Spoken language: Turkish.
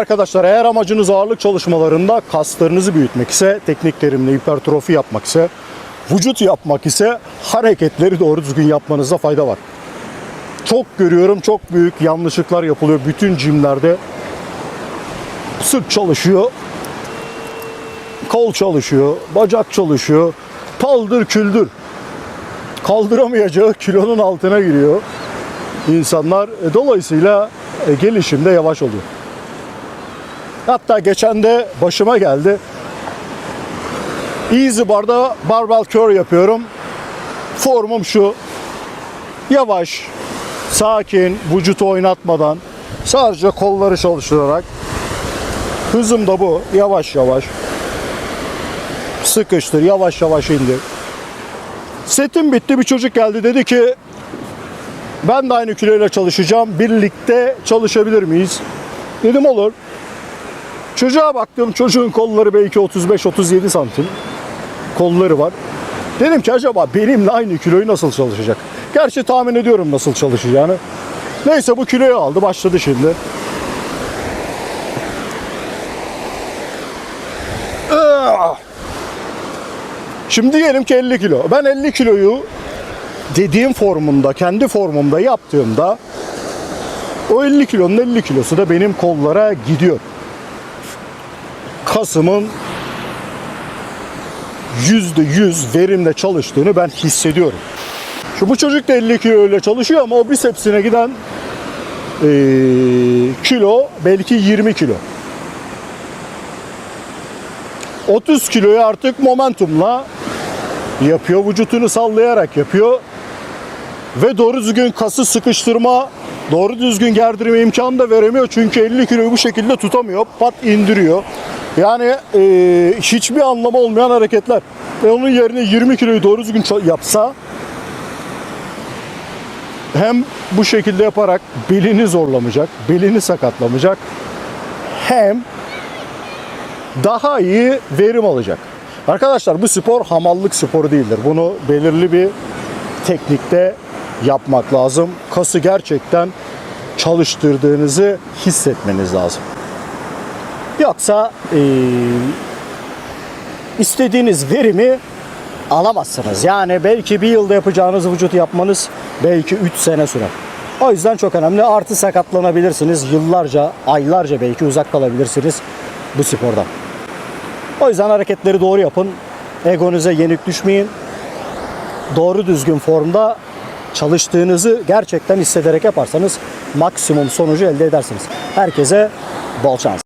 Arkadaşlar eğer amacınız ağırlık çalışmalarında kaslarınızı büyütmek ise, teknik terimle hipertrofi yapmak ise, vücut yapmak ise hareketleri doğru düzgün yapmanızda fayda var. Çok görüyorum çok büyük yanlışlıklar yapılıyor bütün jimlerde. Sırt çalışıyor, kol çalışıyor, bacak çalışıyor, paldır küldür. Kaldıramayacağı kilonun altına giriyor insanlar. E, Dolayısıyla e, gelişimde yavaş oluyor. Hatta geçen de başıma geldi. Easy barda barbell curl yapıyorum. Formum şu. Yavaş, sakin, vücutu oynatmadan, sadece kolları çalıştırarak. Hızım da bu. Yavaş yavaş. Sıkıştır, yavaş yavaş indir. Setim bitti. Bir çocuk geldi dedi ki ben de aynı kiloyla çalışacağım. Birlikte çalışabilir miyiz? Dedim olur. Çocuğa baktım. Çocuğun kolları belki 35-37 santim. Kolları var. Dedim ki acaba benimle aynı kiloyu nasıl çalışacak? Gerçi tahmin ediyorum nasıl çalışacağını. Neyse bu kiloyu aldı. Başladı şimdi. Şimdi diyelim ki 50 kilo. Ben 50 kiloyu dediğim formunda, kendi formumda yaptığımda o 50 kilonun 50 kilosu da benim kollara gidiyor. Kasımın %100 verimle çalıştığını ben hissediyorum. Şu bu çocuk da 50 kilo ile çalışıyor ama o bisepsine giden eee, kilo belki 20 kilo. 30 kiloyu artık momentumla yapıyor. Vücutunu sallayarak yapıyor. Ve doğru düzgün kası sıkıştırma, doğru düzgün gerdirme imkanı da veremiyor. Çünkü 50 kiloyu bu şekilde tutamıyor. Pat indiriyor. Yani e, hiçbir anlamı olmayan hareketler. Ve onun yerine 20 kiloyu doğru düzgün yapsa hem bu şekilde yaparak belini zorlamayacak, belini sakatlamayacak hem daha iyi verim alacak. Arkadaşlar bu spor hamallık sporu değildir. Bunu belirli bir teknikte yapmak lazım. Kası gerçekten çalıştırdığınızı hissetmeniz lazım. Yoksa eee, istediğiniz verimi alamazsınız. Yani belki bir yılda yapacağınız vücut yapmanız belki 3 sene sürer. O yüzden çok önemli. Artı sakatlanabilirsiniz. Yıllarca, aylarca belki uzak kalabilirsiniz bu spordan. O yüzden hareketleri doğru yapın. Egonuza yenik düşmeyin. Doğru düzgün formda çalıştığınızı gerçekten hissederek yaparsanız maksimum sonucu elde edersiniz. Herkese bol şans.